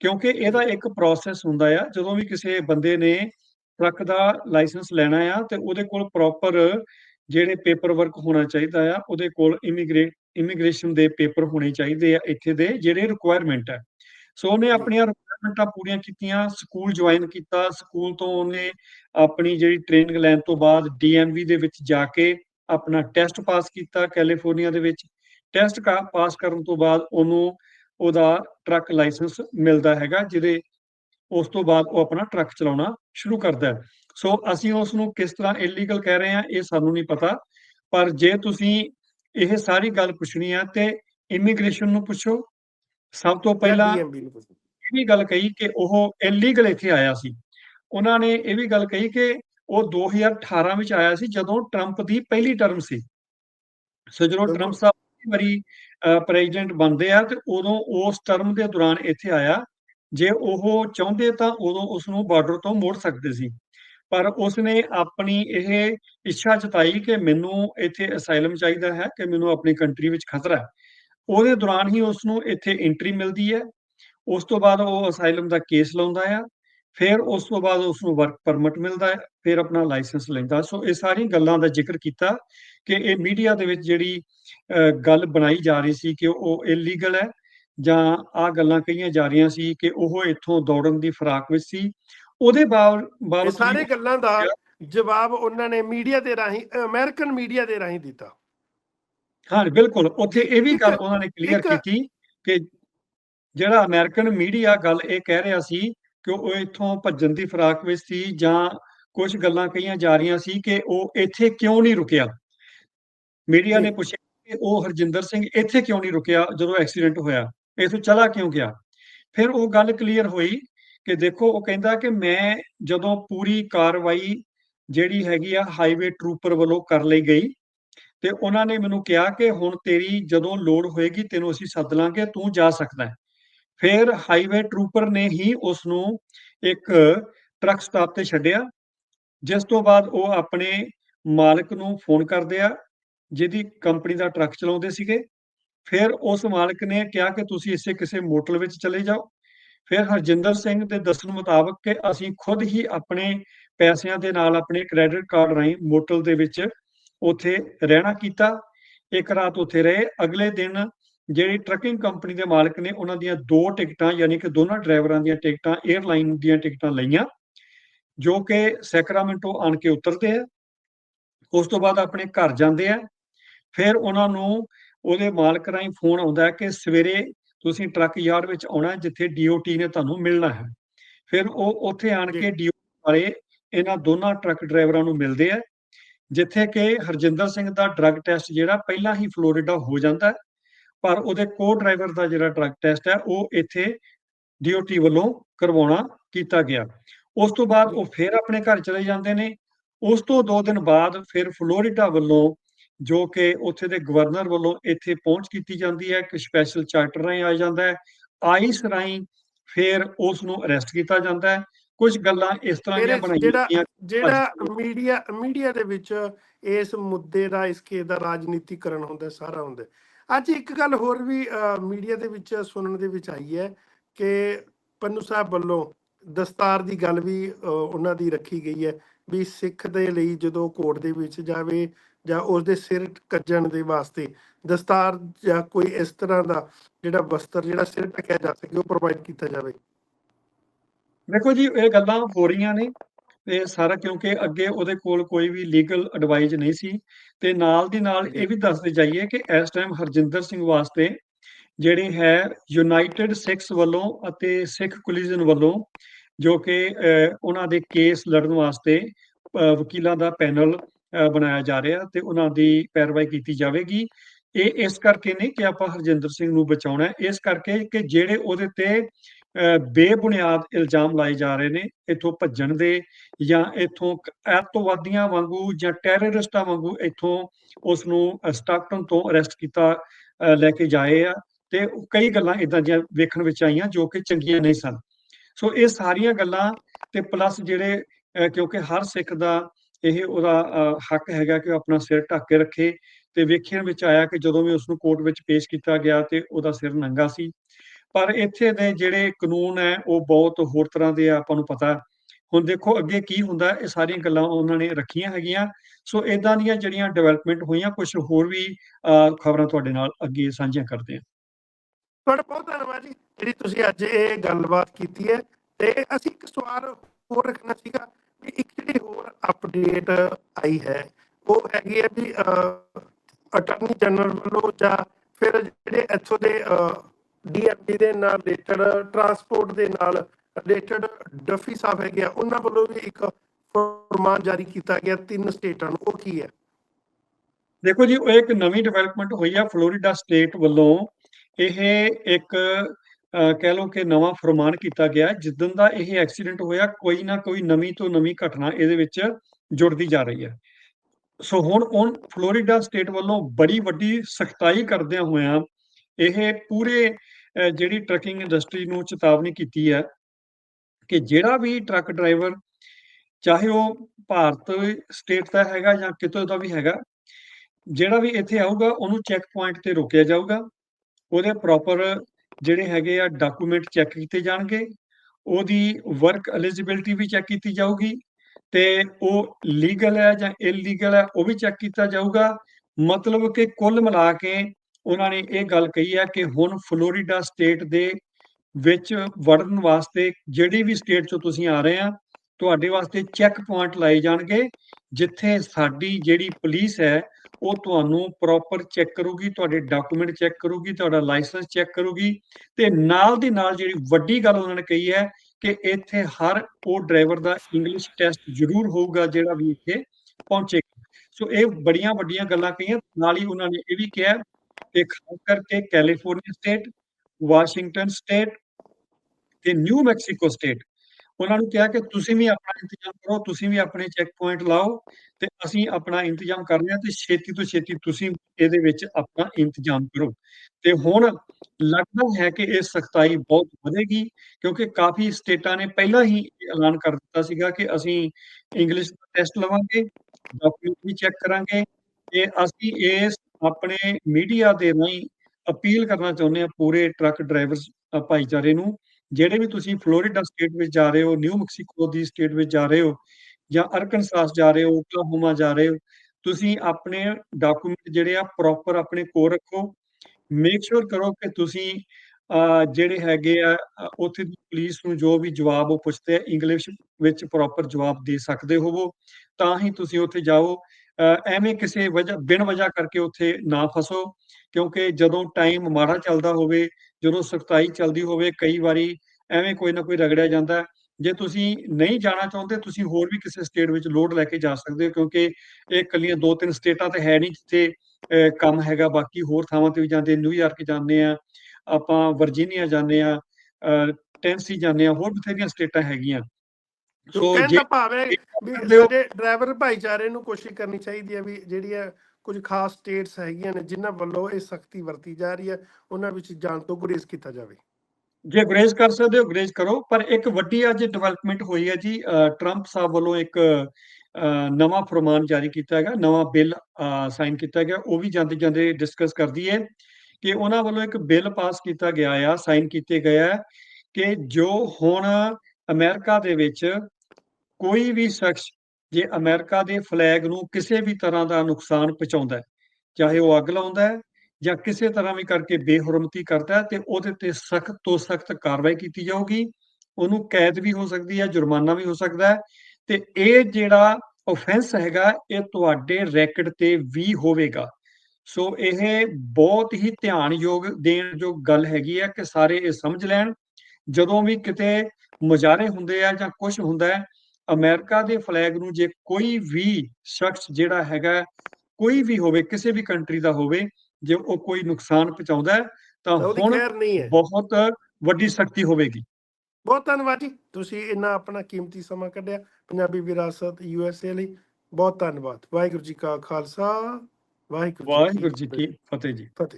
ਕਿਉਂਕਿ ਇਹਦਾ ਇੱਕ ਪ੍ਰੋਸੈਸ ਹੁੰਦਾ ਆ ਜਦੋਂ ਵੀ ਕਿਸੇ ਬੰਦੇ ਨੇ ਟਰੱਕ ਦਾ ਲਾਇਸੈਂਸ ਲੈਣਾ ਆ ਤੇ ਉਹਦੇ ਕੋਲ ਪ੍ਰੋਪਰ ਜਿਹੜੇ ਪੇਪਰ ਵਰਕ ਹੋਣਾ ਚਾਹੀਦਾ ਆ ਉਹਦੇ ਕੋਲ ਇਮੀਗ੍ਰੇਟ ਇਮੀਗ੍ਰੇਸ਼ਨ ਦੇ ਪੇਪਰ ਹੋਣੇ ਚਾਹੀਦੇ ਆ ਇੱਥੇ ਦੇ ਜਿਹੜੇ ਰਿਕੁਆਇਰਮੈਂਟ ਹੈ ਸੋ ਉਹਨੇ ਆਪਣੀਆਂ ਰਿਕੁਆਇਰਮੈਂਟਾਂ ਪੂਰੀਆਂ ਕੀਤੀਆਂ ਸਕੂਲ ਜੁਆਇਨ ਕੀਤਾ ਸਕੂਲ ਤੋਂ ਉਹਨੇ ਆਪਣੀ ਜਿਹੜੀ ਟ੍ਰੇਨਿੰਗ ਲੈਣ ਤੋਂ ਬਾਅਦ ਡੀਐਮਵੀ ਦੇ ਵਿੱਚ ਜਾ ਕੇ ਆਪਣਾ ਟੈਸਟ ਪਾਸ ਕੀਤਾ ਕੈਲੀਫੋਰਨੀਆ ਦੇ ਵਿੱਚ। ਟੈਸਟ ਪਾਸ ਕਰਨ ਤੋਂ ਬਾਅਦ ਉਹਨੂੰ ਉਹਦਾ ਟਰੱਕ ਲਾਇਸੈਂਸ ਮਿਲਦਾ ਹੈਗਾ ਜਿਹਦੇ ਉਸ ਤੋਂ ਬਾਅਦ ਉਹ ਆਪਣਾ ਟਰੱਕ ਚਲਾਉਣਾ ਸ਼ੁਰੂ ਕਰਦਾ ਹੈ ਸੋ ਅਸੀਂ ਉਸ ਨੂੰ ਕਿਸ ਤਰ੍ਹਾਂ ਇਲੀਗਲ ਕਹਿ ਰਹੇ ਹਾਂ ਇਹ ਸਾਨੂੰ ਨਹੀਂ ਪਤਾ ਪਰ ਜੇ ਤੁਸੀਂ ਇਹ ਸਾਰੀ ਗੱਲ ਪੁੱਛਣੀ ਆ ਤੇ ਇਮੀਗ੍ਰੇਸ਼ਨ ਨੂੰ ਪੁੱਛੋ ਸਭ ਤੋਂ ਪਹਿਲਾਂ। ਇਹ ਵੀ ਗੱਲ ਕਹੀ ਕਿ ਉਹ ਇਲੀਗਲ ਇੱਥੇ ਆਇਆ ਸੀ ਉਹਨਾਂ ਨੇ ਇਹ ਵੀ ਗੱਲ ਕਹੀ ਕਿ ਉਹ 2018 ਵਿੱਚ ਆਇਆ ਸੀ ਜਦੋਂ ਟਰੰਪ ਦੀ ਪਹਿਲੀ ਟਰਮ ਸੀ ਸੋ ਜਦੋਂ। ਟਰੰਪ ਸਾਹਿਬ ਵਾਰੀ ਪ੍ਰੈਜ਼ੀਡੈਂਟ ਬਣਦੇ ਆ ਤੇ ਉਦੋਂ ਉਸ ਟਰਮ ਦੇ ਦੌਰਾਨ ਇੱਥੇ ਆਇਆ। ਜੇ ਉਹ ਚਾਹੁੰਦੇ ਤਾਂ ਉਦੋਂ ਉਸ ਨੂੰ ਬਾਰਡਰ ਤੋਂ ਮੋੜ ਸਕਦੇ ਸੀ। ਪਰ ਉਸਨੇ ਆਪਣੀ ਇਹ ਇੱਛਾ ਜਤਾਈ ਕਿ ਮੈਨੂੰ ਇੱਥੇ ਅਸਾਈਲਮ ਚਾਹੀਦਾ ਹੈ, ਕਿ ਮੈਨੂੰ ਆਪਣੀ ਕੰਟਰੀ ਵਿੱਚ ਖਤਰਾ ਹੈ। ਉਹਦੇ ਦੌਰਾਨ ਹੀ ਉਸ ਨੂੰ ਇੱਥੇ ਐਂਟਰੀ ਮਿਲਦੀ ਹੈ। ਉਸ ਤੋਂ ਬਾਅਦ ਉਹ ਅਸਾਈਲਮ ਦਾ ਕੇਸ ਲਾਉਂਦਾ ਆ। ਫਿਰ ਉਸ ਤੋਂ ਬਾਅਦ ਉਸ ਨੂੰ ਵਰਕ ਪਰਮਿਟ ਮਿਲਦਾ ਹੈ ਫਿਰ ਆਪਣਾ ਲਾਇਸੈਂਸ ਲੈਂਦਾ। ਸੋ ਇਹ ਸਾਰੀ ਗੱਲਾਂ ਦਾ ਜ਼ਿਕਰ ਕੀਤਾ ਕਿ ਇਹ ਮੀਡੀਆ ਦੇ ਵਿੱਚ ਜਿਹੜੀ ਗੱਲ ਬਣਾਈ ਜਾ ਰਹੀ ਸੀ ਕਿ ਉਹ ਇਲੀਗਲ ਹੈ ਜਾਂ ਆ ਗੱਲਾਂ ਕਹੀਆਂ ਜਾ ਰਹੀਆਂ ਸੀ ਕਿ ਉਹ ਇੱਥੋਂ ਦੌੜਨ ਦੀ ਫਿਰਾਕ ਵਿੱਚ ਸੀ। ਉਹਦੇ ਬਾਵਜੂਦ ਸਾਰੇ ਗੱਲਾਂ ਦਾ ਜਵਾਬ ਉਹਨਾਂ ਨੇ ਮੀਡੀਆ ਦੇ ਰਾਹੀਂ ਅਮਰੀਕਨ ਮੀਡੀਆ ਦੇ ਰਾਹੀਂ ਦਿੱਤਾ। ਹਾਂ ਬਿਲਕੁਲ। ਉੱਥੇ ਇਹ ਵੀ ਗੱਲ ਉਹਨਾਂ ਨੇ ਕਲੀਅਰ ਕੀਤੀ ਕਿ ਜਿਹੜਾ ਅਮਰੀਕਨ ਮੀਡੀਆ ਗੱਲ ਇਹ ਕਹਿ ਰਿਹਾ ਸੀ ਕਿ ਉਹ ਇੱਥੋਂ ਭੱਜਣ ਦੀ ਫਿਰਾਕ ਵਿੱਚ ਸੀ ਜਾਂ ਕੁਝ ਗੱਲਾਂ ਕਹੀਆਂ ਜਾ ਰਹੀਆਂ ਸੀ ਕਿ ਉਹ ਇੱਥੇ ਕਿਉਂ ਨਹੀਂ ਰੁਕਿਆ? ਮੀਡੀਆ ਨੇ। ਪੁੱਛਿਆ ਕਿ ਉਹ ਹਰਜਿੰਦਰ ਸਿੰਘ ਇੱਥੇ ਕਿਉਂ ਨਹੀਂ ਰੁਕਿਆ ਜਦੋਂ ਐਕਸੀਡੈਂਟ ਹੋਇਆ? ਇੱਥੋਂ ਚਲਾ ਕਿਉਂ ਗਿਆ? ਫਿਰ ਉਹ ਗੱਲ ਕਲੀਅਰ ਹੋਈ ਕਿ ਦੇਖੋ ਉਹ ਕਹਿੰਦਾ ਕਿ ਮੈਂ ਜਦੋਂ ਪੂਰੀ ਕਾਰਵਾਈ ਜਿਹੜੀ ਹੈਗੀ ਆ ਹਾਈਵੇ ਟਰੂਪਰ ਵੱਲੋਂ ਕਰ ਲਈ ਗਈ ਤੇ ਉਹਨਾਂ ਨੇ ਮੈਨੂੰ ਕਿਹਾ ਕਿ ਹੁਣ ਤੇਰੀ ਜਦੋਂ ਲੋੜ ਹੋਏਗੀ ਤੈਨੂੰ ਅਸੀਂ ਸੱਦ ਲਾਂਗੇ ਤੂੰ ਜਾ ਸਕਦਾ ਹੈ। ਫਿਰ ਹਾਈਵੇ ਟਰੂਪਰ ਨੇ ਹੀ ਉਸ ਨੂੰ ਇੱਕ ਟਰੱਕ ਸਟਾਪ ਤੇ ਛੱਡਿਆ, ਜਿਸ ਤੋਂ ਬਾਅਦ ਉਹ ਆਪਣੇ ਮਾਲਕ ਨੂੰ ਫੋਨ ਕਰਦੇ ਆ, ਜਿਹਦੀ ਕੰਪਨੀ ਦਾ ਟਰੱਕ ਚਲਾਉਂਦੇ ਸੀਗੇ। ਫਿਰ ਉਸ ਮਾਲਕ ਨੇ ਕਿਹਾ ਕਿ ਤੁਸੀਂ ਇਸੇ ਕਿਸੇ ਮੋਟਲ ਵਿੱਚ ਚਲੇ ਜਾਓ। ਫਿਰ ਹਰਜਿੰਦਰ ਸਿੰਘ ਦੇ ਦੱਸਣ ਮੁਤਾਬਕ ਕਿ ਅਸੀਂ ਖੁਦ ਹੀ ਆਪਣੇ ਪੈਸਿਆਂ ਦੇ ਨਾਲ ਆਪਣੇ ਕ੍ਰੈਡਿਟ ਕਾਰਡ ਰਾਹੀਂ ਮੋਟਲ ਦੇ ਵਿੱਚ ਉੱਥੇ ਰਹਿਣਾ ਕੀਤਾ। ਇੱਕ ਰਾਤ ਉੱਥੇ ਰਹੇ। ਅਗਲੇ ਦਿਨ ਜਿਹੜੀ ਟਰੱਕਿੰਗ ਕੰਪਨੀ ਦੇ ਮਾਲਕ ਨੇ ਉਹਨਾਂ ਦੀਆਂ ਦੋ ਟਿਕਟਾਂ ਯਾਨੀ ਕਿ ਦੋਨਾਂ ਡਰਾਈਵਰਾਂ ਦੀਆਂ ਟਿਕਟਾਂ 에ਅਰਲਾਈਨ ਦੀਆਂ ਟਿਕਟਾਂ ਲਈਆਂ ਜੋ ਕਿ ਸੈਕਰਾਮੈਂਟੋ ਆਣ ਕੇ ਉਤਰਦੇ ਆ। ਉਸ ਤੋਂ ਬਾਅਦ ਆਪਣੇ ਘਰ ਜਾਂਦੇ ਆ। ਫਿਰ ਉਹਨਾਂ ਨੂੰ ਉਹਦੇ ਮਾਲਕ ਰਾਹੀਂ ਫੋਨ ਆਉਂਦਾ ਕਿ ਸਵੇਰੇ ਤੁਸੀਂ ਟਰੱਕ ਯਾਰਡ ਵਿੱਚ ਆਉਣਾ ਜਿੱਥੇ ਡੀਓਟੀ ਨੇ ਤੁਹਾਨੂੰ ਮਿਲਣਾ ਹੈ। ਫਿਰ ਉਹ ਉੱਥੇ ਆਣ। ਕੇ ਡੀਓਟੀ ਵਾਲੇ ਇਹਨਾਂ ਦੋਨਾਂ ਟਰੱਕ ਡਰਾਈਵਰਾਂ ਨੂੰ ਮਿਲਦੇ ਆ ਜਿੱਥੇ ਕਿ ਹਰਜਿੰਦਰ ਸਿੰਘ ਦਾ ਡਰੱਗ ਟੈਸਟ ਜਿਹੜਾ ਪਹਿਲਾਂ ਹੀ ਫਲੋਰੀਡਾ ਹੋ ਜਾਂਦਾ ਹੈ। ਪਰ ਉਹਦੇ ਕੋ ਡਰਾਈਵਰ ਦਾ ਜਿਹੜਾ ਡਰੱਗ ਟੈਸਟ ਹੈ ਉਹ ਇੱਥੇ ਡੀਓਟੀ ਵੱਲੋਂ ਕਰਵਾਉਣਾ ਕੀਤਾ ਗਿਆ। ਉਸ ਤੋਂ ਬਾਅਦ ਉਹ ਫਿਰ ਆਪਣੇ ਘਰ ਚਲੇ ਜਾਂਦੇ ਨੇ। ਉਸ ਤੋਂ 2 ਦਿਨ ਬਾਅਦ ਫਿਰ ਫਲੋਰੀਡਾ ਵੱਲੋਂ ਜੋ ਕਿ ਉੱਥੇ ਦੇ ਗਵਰਨਰ ਵੱਲੋਂ ਇੱਥੇ ਪਹੁੰਚ ਕੀਤੀ ਜਾਂਦੀ ਹੈ ਕਿ ਸਪੈਸ਼ਲ ਚਾਰਟਰ ਰਾਹੀਂ ਆ ਜਾਂਦਾ ਹੈ। ਆਈਸ ਰਾਹੀਂ ਫਿਰ ਉਸ ਨੂੰ ਅਰੈਸਟ ਕੀਤਾ ਜਾਂਦਾ ਹੈ। ਕੁਝ ਗੱਲਾਂ ਇਸ ਤਰ੍ਹਾਂ ਦੀਆਂ ਬਣਾਈਆਂ ਗਈਆਂ। ਜਿਹੜਾ ਮੀਡੀਆ ਮੀਡੀਆ ਦੇ ਵਿੱਚ ਇਸ ਮੁੱਦੇ ਦਾ ਇਸ ਕੇਸ ਦਾ ਰਾਜਨੀਤੀਕਰਨ ਹੁੰਦਾ ਸਾਰਾ ਹੁੰਦਾ ਅੱਜ ਇੱਕ ਗੱਲ ਹੋਰ ਵੀ ਮੀਡੀਆ ਦੇ ਵਿੱਚ ਸੁਣਨ ਦੇ ਵਿੱਚ ਆਈ ਹੈ ਕਿ ਪੰਨੂ ਸਾਹਿਬ ਵੱਲੋਂ ਦਸਤਾਰ ਦੀ ਗੱਲ ਵੀ ਉਹਨਾਂ ਦੀ ਰੱਖੀ ਗਈ ਹੈ ਵੀ ਸਿੱਖ ਦੇ ਲਈ ਜਦੋਂ ਕੋਰਟ ਦੇ ਵਿੱਚ ਜਾਵੇ ਜਾਂ ਉਸ ਦੇ ਸਿਰ ਕੱਜਣ ਦੇ ਵਾਸਤੇ ਦਸਤਾਰ ਜਾਂ ਕੋਈ ਇਸ ਤਰ੍ਹਾਂ ਦਾ ਜਿਹੜਾ ਵਸਤਰ, ਜਿਹੜਾ ਸਿਰ ਢੱਕਿਆ ਜਾ ਸਕੇ ਉਹ ਪ੍ਰੋਵਾਈਡ ਕੀਤਾ ਜਾਵੇ। ਦੇਖੋ ਜੀ, ਇਹ ਗੱਲਾਂ ਹੋ ਰਹੀਆਂ ਨੇ। ਇਹ ਸਾਰਾ ਕਿਉਂਕਿ ਅੱਗੇ ਉਹਦੇ ਕੋਲ ਕੋਈ ਵੀ ਲੀਗਲ ਐਡਵਾਈਸ ਨਹੀਂ ਸੀ ਤੇ ਨਾਲ ਦੀ ਨਾਲ ਇਹ ਵੀ ਦੱਸਦੇ ਜਾਈਏ ਕਿ ਇਸ ਟਾਈਮ ਹਰਜਿੰਦਰ ਸਿੰਘ ਵਾਸਤੇ ਜਿਹੜੇ ਹੈ ਯੂਨਾਈਟਿਡ ਸਿੱਖਸ ਵੱਲੋਂ ਅਤੇ ਸਿੱਖ ਕੋਲੀਜਨ ਵੱਲੋਂ ਜੋ ਕਿ ਉਹਨਾਂ ਦੇ ਕੇਸ ਲੜਨ ਵਾਸਤੇ ਵਕੀਲਾਂ ਦਾ ਪੈਨਲ ਬਣਾਇਆ ਜਾ ਰਿਹਾ ਤੇ ਉਹਨਾਂ ਦੀ ਪੈਰਵਾਈ ਕੀਤੀ ਜਾਵੇਗੀ। ਇਹ ਇਸ ਕਰਕੇ ਨਹੀਂ ਕਿ ਆਪਾਂ ਹਰਜਿੰਦਰ ਸਿੰਘ ਨੂੰ ਬਚਾਉਣਾ ਇਸ ਕਰਕੇ ਕਿ ਜਿਹੜੇ ਉਹਦੇ ਤੇ ਬੇਬੁਨਿਆਦ ਇਲਜ਼ਾਮ ਲਾਏ ਜਾ ਰਹੇ ਨੇ, ਇੱਥੋਂ ਭੱਜਣ ਦੇ ਜਾਂ ਇੱਥੋਂ ਕ- ਵਾਂਗੂ ਜਾਂ ਟੈਰਰਿਸਟਾਂ ਵਾਂਗੂ ਇੱਥੋਂ ਉਸ ਨੂੰ ਸਟਾਕਟਨ ਤੋਂ ਅਰੈਸਟ ਕੀਤਾ ਲੈ ਕੇ ਜਾਏ ਆ। ਤੇ ਕਈ ਗੱਲਾਂ ਇਦਾਂ ਦੀਆਂ ਵੇਖਣ ਵਿੱਚ ਆਈਆਂ ਜੋ ਕਿ ਚੰਗੀਆਂ ਨਹੀਂ ਸਨ। ਸੋ ਇਹ ਸਾਰੀਆਂ ਗੱਲਾਂ ਤੇ ਪਲੱਸ ਜਿਹੜੇ ਕਿਉਂਕਿ ਹਰ ਸਿੱਖ ਦਾ ਇਹ ਉਹਦਾ ਹੱਕ ਹੈਗਾ ਕਿ ਉਹ ਆਪਣਾ ਸਿਰ ਢੱਕ ਕੇ ਰੱਖੇ। ਤੇ ਵੇਖਣ ਵਿੱਚ ਆਇਆ ਕਿ ਜਦੋਂ ਵੀ ਉਸ ਨੂੰ ਕੋਰਟ ਵਿੱਚ ਪੇਸ਼ ਕੀਤਾ ਗਿਆ ਤੇ ਉਹਦਾ ਸਿਰ ਨੰਗਾ ਸੀ। ਪਰ ਇੱਥੇ ਦੇ ਜਿਹੜੇ ਕਾਨੂੰਨ ਹੈ, ਉਹ ਬਹੁਤ ਹੋਰ ਤਰ੍ਹਾਂ ਦੇ ਆ, ਆਪਾਂ ਨੂੰ ਪਤਾ। ਹੁਣ ਦੇਖੋ ਅੱਗੇ ਕੀ ਹੁੰਦਾ, ਇਹ ਸਾਰੀਆਂ ਗੱਲਾਂ ਉਹਨਾਂ ਨੇ ਰੱਖੀਆਂ ਹੈਗੀਆਂ। ਸੋ ਇਦਾਂ ਦੀਆਂ ਜਿਹੜੀਆਂ ਡਿਵੈਲਪਮੈਂਟ ਹੋਈਆਂ ਕੁਝ ਹੋਰ ਵੀ ਖਬਰਾਂ ਤੁਹਾਡੇ ਨਾਲ ਅੱਗੇ ਸਾਂਝੀਆਂ ਕਰਦੇ ਹਾਂ। ਤੁਹਾਡਾ ਬਹੁਤ ਧੰਨਵਾਦ ਜੀ, ਜਿਹੜੀ ਤੁਸੀਂ ਅੱਜ ਇਹ ਗੱਲਬਾਤ ਕੀਤੀ ਹੈ। ਤੇ ਅਸੀਂ ਇੱਕ ਸਵਾਲ ਹੋਰ ਰੱਖਣਾ ਸੀਗਾ ਵੀ ਇੱਕ ਜਿਹੜੀ ਹੋਰ ਅਪਡੇਟ ਆਈ ਹੈ, ਉਹ ਹੈਗੀ ਹੈ ਵੀ ਅਟਾਰਨੀ ਜਨਰਲ ਵੱਲੋਂ ਜਾਂ ਫਿਰ ਜਿਹੜੇ ਇੱਥੋਂ ਦੇ ਡੀਐਮਪੀ ਦੇ ਨਾਲ ਰਿਲੇਟਡ ਟਰਾਂਸਪੋਰਟ ਦੇ ਨਾਲ ਰਿਲੇਟਡ ਡਫੀ ਸਾਹਿਬ ਹੈਗੇ ਆ, ਉਹਨਾਂ ਵੱਲੋਂ ਵੀ ਇੱਕ ਫਰਮਾਨ ਜਾਰੀ ਕੀਤਾ ਗਿਆ ਤਿੰਨ ਸਟੇਟਾਂ ਨੂੰ। ਉਹ ਕੀ ਹੈ? ਦੇਖੋ ਜੀ, ਉਹ ਇੱਕ ਨਵੀਂ ਡਿਵੈਲਪਮੈਂਟ ਹੋਈ ਆ ਫਲੋਰੀਡਾ ਸਟੇਟ ਵੱਲੋਂ। ਇਹ ਇੱਕ ਕਹਿ ਲਓ ਕਿ ਨਵਾਂ ਫਰਮਾਨ ਕੀਤਾ ਗਿਆ ਜਿੱਦਨ ਦਾ ਇਹ ਐਕਸੀਡੈਂਟ ਹੋਇਆ, ਕੋਈ ਨਾ ਕੋਈ ਨਵੀਂ ਤੋਂ ਨਵੀਂ ਘਟਨਾ ਇਹਦੇ ਵਿੱਚ ਜੁੜਦੀ ਜਾ ਰਹੀ ਹੈ। ਸੋ ਹੁਣ ਹੁਣ ਫਲੋਰੀਡਾ ਸਟੇਟ ਵੱਲੋਂ ਬੜੀ ਵੱਡੀ ਸਖਤਾਈ ਕਰਦਿਆਂ ਹੋਇਆਂ, ਇਹ ਪੂਰੇ ਜਿਹੜੀ ਟਰੱਕਿੰਗ ਇੰਡਸਟਰੀ ਨੂੰ ਚੇਤਾਵਨੀ ਕੀਤੀ ਹੈ ਕਿ ਜਿਹੜਾ ਵੀ ਟਰੱਕ ਡਰਾਈਵਰ ਚਾਹੇ ਉਹ ਭਾਰਤ ਸਟੇਟ ਦਾ ਹੈਗਾ ਜਾਂ ਕਿਤੋਂ ਦਾ ਵੀ ਹੈਗਾ, ਜਿਹੜਾ ਵੀ ਇੱਥੇ ਆਊਗਾ ਉਹਨੂੰ ਚੈੱਕ ਪੁਆਇੰਟ ਤੇ ਰੋਕਿਆ ਜਾਊਗਾ। ਉਹਦੇ ਪ੍ਰੋਪਰ ਜਿਹੜੇ ਹੈਗੇ ਆ ਡਾਕੂਮੈਂਟ ਚੈੱਕ ਕੀਤੇ ਜਾਣਗੇ। ਉਹਦੀ ਵਰਕ ਐਲੀਜੀਬਿਲਟੀ ਵੀ ਚੈੱਕ ਕੀਤੀ ਜਾਊਗੀ ਤੇ ਉਹ ਲੀਗਲ ਹੈ ਜਾਂ ਇਲੀਗਲ ਹੈ ਉਹ ਵੀ ਚੈੱਕ ਕੀਤਾ ਜਾਊਗਾ। ਮਤਲਬ ਕਿ ਕੁੱਲ ਮਿਲਾ ਕੇ ਉਹਨਾਂ ਨੇ ਇਹ ਗੱਲ ਕਹੀ ਹੈ ਕਿ ਹੁਣ ਫਲੋਰੀਡਾ ਸਟੇਟ ਦੇ ਵਿੱਚ ਵੜਨ ਵਾਸਤੇ ਜਿਹੜੀ ਵੀ ਸਟੇਟ ਚੋਂ ਤੁਸੀਂ ਆ ਰਹੇ ਆ ਤੁਹਾਡੇ ਵਾਸਤੇ ਚੈੱਕ ਪੁਆਇੰਟ ਲਾਏ ਜਾਣਗੇ ਜਿੱਥੇ ਸਾਡੀ ਜਿਹੜੀ ਪੁਲਿਸ ਹੈ ਉਹ ਤੁਹਾਨੂੰ ਪ੍ਰੋਪਰ ਚੈੱਕ ਕਰੂਗੀ ਤੁਹਾਡੇ ਡਾਕੂਮੈਂਟ ਚੈੱਕ ਕਰੂਗੀ ਤੁਹਾਡਾ ਲਾਇਸੈਂਸ ਚੈੱਕ ਕਰੂਗੀ ਤੇ ਨਾਲ ਦੀ ਨਾਲ ਜਿਹੜੀ ਵੱਡੀ ਗੱਲ ਉਹਨਾਂ ਨੇ ਕਹੀ ਹੈ ਕਿ ਇੱਥੇ ਹਰ ਉਹ ਡਰਾਈਵਰ ਦਾ ਇੰਗਲਿਸ਼ ਟੈਸਟ ਜ਼ਰੂਰ ਹੋਊਗਾ ਜਿਹੜਾ ਵੀ ਇੱਥੇ ਪਹੁੰਚੇਗਾ। ਸੋ ਇਹ ਬੜੀਆਂ ਵੱਡੀਆਂ ਗੱਲਾਂ ਕਹੀਆਂ ਨਾਲ ਹੀ ਉਹਨਾਂ ਨੇ ਇਹ ਵੀ ਕਿਹਾ ਕਿ ਖਾਸ ਕਰਕੇ ਕੈਲੀਫੋਰਨੀਆ ਸਟੇਟ, ਵਾਸ਼ਿੰਗਟਨ ਸਟੇਟ ਤੇ ਨਿਊ ਮੈਕਸੀਕੋ ਸਟੇਟ। ਉਹਨਾਂ ਨੂੰ ਕਿਹਾ ਕਿ ਤੁਸੀਂ ਵੀ ਆਪਣਾ ਇੰਤਜ਼ਾਮ ਕਰੋ, ਤੁਸੀਂ ਵੀ ਆਪਣੇ ਚੈੱਕ ਪੁਆਇੰਟ ਲਾਓ ਤੇ ਅਸੀਂ ਆਪਣਾ ਇੰਤਜ਼ਾਮ ਕਰ ਰਹੇ ਹਾਂ ਤੇ ਛੇਤੀ ਤੋਂ ਛੇਤੀ ਤੁਸੀਂ ਇਹਦੇ ਵਿੱਚ ਆਪਣਾ ਇੰਤਜ਼ਾਮ ਕਰੋ। ਤੇ ਹੁਣ ਲੱਗਦਾ ਹੈ ਕਿ ਇਹ ਸਖਤਾਈ ਬਹੁਤ ਵਧੇਗੀ ਕਿਉਂਕਿ ਕਾਫੀ ਸਟੇਟਾਂ ਨੇ ਪਹਿਲਾਂ ਹੀ ਇਹ ਐਲਾਨ ਕਰ ਦਿੱਤਾ ਸੀਗਾ ਕਿ ਅਸੀਂ ਇੰਗਲਿਸ਼ ਦਾ ਟੈਸਟ ਲਵਾਂਗੇ, ਡਾਕੂਮੈਂਟ ਵੀ ਚੈੱਕ ਕਰਾਂਗੇ ਤੇ ਅਸੀਂ ਇਸ ਆਪਣੇ ਮੀਡੀਆ ਦੇ ਰਾਹੀਂ ਅਪੀਲ ਕਰਨਾ ਚਾਹੁੰਦੇ ਹਾਂ ਪੂਰੇ ਟਰੱਕ ਡਰਾਈਵਰਸ ਭਾਈਚਾਰੇ ਨੂੰ ਜਿਹੜੇ ਵੀ ਤੁਸੀਂ ਫਲੋਰੀਡਾ ਸਟੇਟ ਵਿੱਚ ਜਾ ਰਹੇ ਹੋ ਨਿਊ ਮੈਕਸੀਕੋ ਦੀ ਸਟੇਟ ਵਿੱਚ ਜਾ ਰਹੇ ਹੋ ਜਾਂ ਅਰਕਨਸਾਸ ਜਾ ਰਹੇ ਹੋ ਓਕਲਾਹੋਮਾ ਜਾ ਰਹੇ ਹੋ ਤੁਸੀਂ ਆਪਣੇ ਡਾਕੂਮੈਂਟ ਜਿਹੜੇ ਆ ਪ੍ਰੋਪਰ ਆਪਣੇ ਕੋਲ ਰੱਖੋ। ਮੇਕ ਸ਼ੋਰ ਕਰੋ ਕਿ ਤੁਸੀਂ ਅ, ਜਿਹੜੇ ਹੈਗੇ ਆ ਉੱਥੇ ਦੀ ਪੁਲਿਸ ਨੂੰ ਜੋ ਵੀ ਜਵਾਬ ਉਹ ਪੁੱਛਦੇ ਆ ਇੰਗਲਿਸ਼ ਵਿੱਚ ਪ੍ਰੋਪਰ ਜਵਾਬ ਦੇ ਸਕਦੇ ਹੋਵੋ। ਤਾਂ ਹੀ ਤੁਸੀਂ ਉੱਥੇ ਜਾਓ। ਐਵੇਂ ਕਿਸੇ ਵਜ੍ਹਾ, ਬਿਨ ਵਜ੍ਹਾ ਕਰਕੇ ਉੱਥੇ ਨਾ ਫਸੋ, ਕਿਉਂਕਿ ਜਦੋਂ ਟਾਈਮ ਮਾੜਾ ਚੱਲਦਾ ਹੋਵੇ, ਜਦੋਂ ਸਖਤਾਈ ਚੱਲਦੀ ਹੋਵੇ, ਕਈ ਵਾਰੀ ਐਵੇਂ ਕੋਈ ਨਾ ਕੋਈ ਰਗੜਿਆ ਜਾਂਦਾ ਜੇ ਤੁਸੀਂ ਨਹੀਂ ਜਾਣਾ ਚਾਹੁੰਦੇ, ਤੁਸੀਂ ਹੋਰ ਵੀ ਕਿਸੇ ਸਟੇਟ ਵਿੱਚ ਲੋਡ ਲੈ ਕੇ ਜਾ ਸਕਦੇ ਹੋ, ਕਿਉਂਕਿ ਇਹ ਇਕੱਲੀਆਂ ਦੋ ਤਿੰਨ ਸਟੇਟਾਂ ਤੇ ਹੈ ਨਹੀਂ ਜਿੱਥੇ ਕੰਮ ਹੈਗਾ, ਬਾਕੀ ਹੋਰ ਥਾਵਾਂ ਤੇ ਵੀ ਜਾਂਦੇ ਨਿਊਯਾਰਕ ਜਾਂਦੇ ਆ, ਆਪਾਂ ਵਰਜੀਨੀਆ ਜਾਂਦੇ ਆ ਟੈਂਸੀ ਜਾਂਦੇ ਆ, ਹੋਰ ਬਥੇਰੀਆਂ ਸਟੇਟਾਂ ਹੈਗੀਆਂ। ਸੋ ਜੇ ਭਾਵ ਵੀ ਸਾਡੇ ਡਰਾਈਵਰ ਭਾਈਚਾਰੇ ਨੂੰ ਕੋਸ਼ਿਸ਼ ਕਰਨੀ ਚਾਹੀਦੀ ਹੈ ਵੀ ਜਿਹੜੀਆਂ ਕੁਝ ਖਾਸ ਸਟੇਟਸ ਹੈਗੀਆਂ ਨੇ ਜਿਨ੍ਹਾਂ ਵੱਲੋਂ ਇਹ ਸਖਤੀ ਵਰਤੀ ਜਾ ਰਹੀ ਹੈ ਉਹਨਾਂ ਵਿੱਚ ਜਾਣ ਤੋਂ ਗੁਰੇਜ਼ ਕੀਤਾ ਜਾਵੇ। ਜੇ ਗੁਰੇਜ਼ ਕਰ ਸਕਦੇ ਹੋ ਗੁਰੇਜ਼ ਕਰੋ। ਪਰ ਇੱਕ ਵੱਡੀ ਅੱਜ ਡਿਵੈਲਪਮੈਂਟ ਹੋਈ ਹੈ ਜੀ ਟਰੰਪ ਸਾਹਿਬ ਵੱਲੋਂ ਇੱਕ ਨਵਾਂ ਫਰਮਾਨ ਜਾਰੀ ਕੀਤਾ ਹੈਗਾ ਨਵਾਂ ਬਿੱਲ ਸਾਈਨ ਕੀਤਾ ਗਿਆ। ਉਹ ਵੀ ਜਾਂਦੇ ਜਾਂਦੇ ਡਿਸਕਸ ਕਰਦੀ ਹੈ ਕਿ ਉਹਨਾਂ ਵੱਲੋਂ ਇੱਕ ਬਿੱਲ ਪਾਸ ਕੀਤਾ ਗਿਆ ਆ ਸਾਈਨ ਕੀਤੇ ਗਿਆ ਕਿ ਜੋ ਹੁਣ ਅਮਰੀਕਾ ਦੇ ਵਿੱਚ ਕੋਈ ਵੀ ਸ਼ਖਸ ਜੇ ਅਮਰੀਕਾ ਦੇ ਫਲੈਗ ਨੂੰ ਕਿਸੇ ਵੀ ਤਰ੍ਹਾਂ ਦਾ ਨੁਕਸਾਨ ਪਹੁੰਚਾਉਂਦਾ ਹੈ, ਚਾਹੇ ਉਹ ਅੱਗ ਲਾਉਂਦਾ ਹੈ ਜਾਂ ਕਿਸੇ ਤਰ੍ਹਾਂ ਵੀ ਕਰਕੇ ਬੇਹੁਰਮਤੀ ਕਰਦਾ ਹੈ, ਤੇ ਉਹਦੇ ਤੇ ਸਖਤ ਤੋਂ ਸਖਤ ਕਾਰਵਾਈ ਕੀਤੀ ਜਾਊਗੀ। ਉਹਨੂੰ ਕੈਦ ਵੀ ਹੋ ਸਕਦੀ ਹੈ, ਜੁਰਮਾਨਾ ਵੀ ਹੋ ਸਕਦਾ ਹੈ, ਤੇ ਇਹ ਜਿਹੜਾ ਆਫੈਂਸ ਹੈਗਾ, ਇਹ ਤੁਹਾਡੇ ਰੈਕਟ ਤੇ ਵੀ ਹੋਵੇਗਾ। ਸੋ ਇਹ ਬਹੁਤ ਹੀ ਧਿਆਨਯੋਗ ਦੇਣ ਜੋ ਗੱਲ ਹੈਗੀ ਹੈ ਕਿ ਸਾਰੇ ਇਹ ਸਮਝ ਲੈਣ। ਜਦੋਂ ਵੀ ਕਿਤੇ ਮੁਜ਼ਾਹਰੇ ਹੁੰਦੇ ਆ ਜਾਂ ਕੁਝ ਹੁੰਦਾ ਹੈ ਅਮਰੀਕਾ ਦੇ ਫਲੈਗ ਨੂੰ ਜੇ ਕੋਈ ਵੀ ਸ਼ਖਸ ਜਿਹੜਾ ਹੈਗਾ ਕੋਈ ਵੀ ਹੋਵੇ ਕਿਸੇ ਵੀ ਕੰਟਰੀ ਦਾ ਹੋਵੇ ਜੇ ਉਹ ਕੋਈ ਨੁਕਸਾਨ ਪਹੁੰਚਾਉਂਦਾ ਤਾਂ ਹੁਣ ਬਹੁਤ ਵੱਡੀ ਸਖਤੀ ਹੋਵੇਗੀ। ਬਹੁਤ ਧੰਨਵਾਦ ਜੀ। ਤੁਸੀਂ ਇੰਨਾ ਆਪਣਾ ਕੀਮਤੀ ਸਮਾਂ ਕੱਢਿਆ। ਪੰਜਾਬੀ ਵਿਰਾਸਤ ਯੂਐਸਏ ਲਈ ਬਹੁਤ ਧੰਨਵਾਦ। ਵਾਹਿਗੁਰੂ ਜੀ ਕਾ ਖਾਲਸਾ ਵਾਹਿਗੁਰੂ ਵਾਹਿਗੁਰੂ ਜੀ ਕੀ ਫਤਿਹ ਜੀ। ਫਤਿਹ।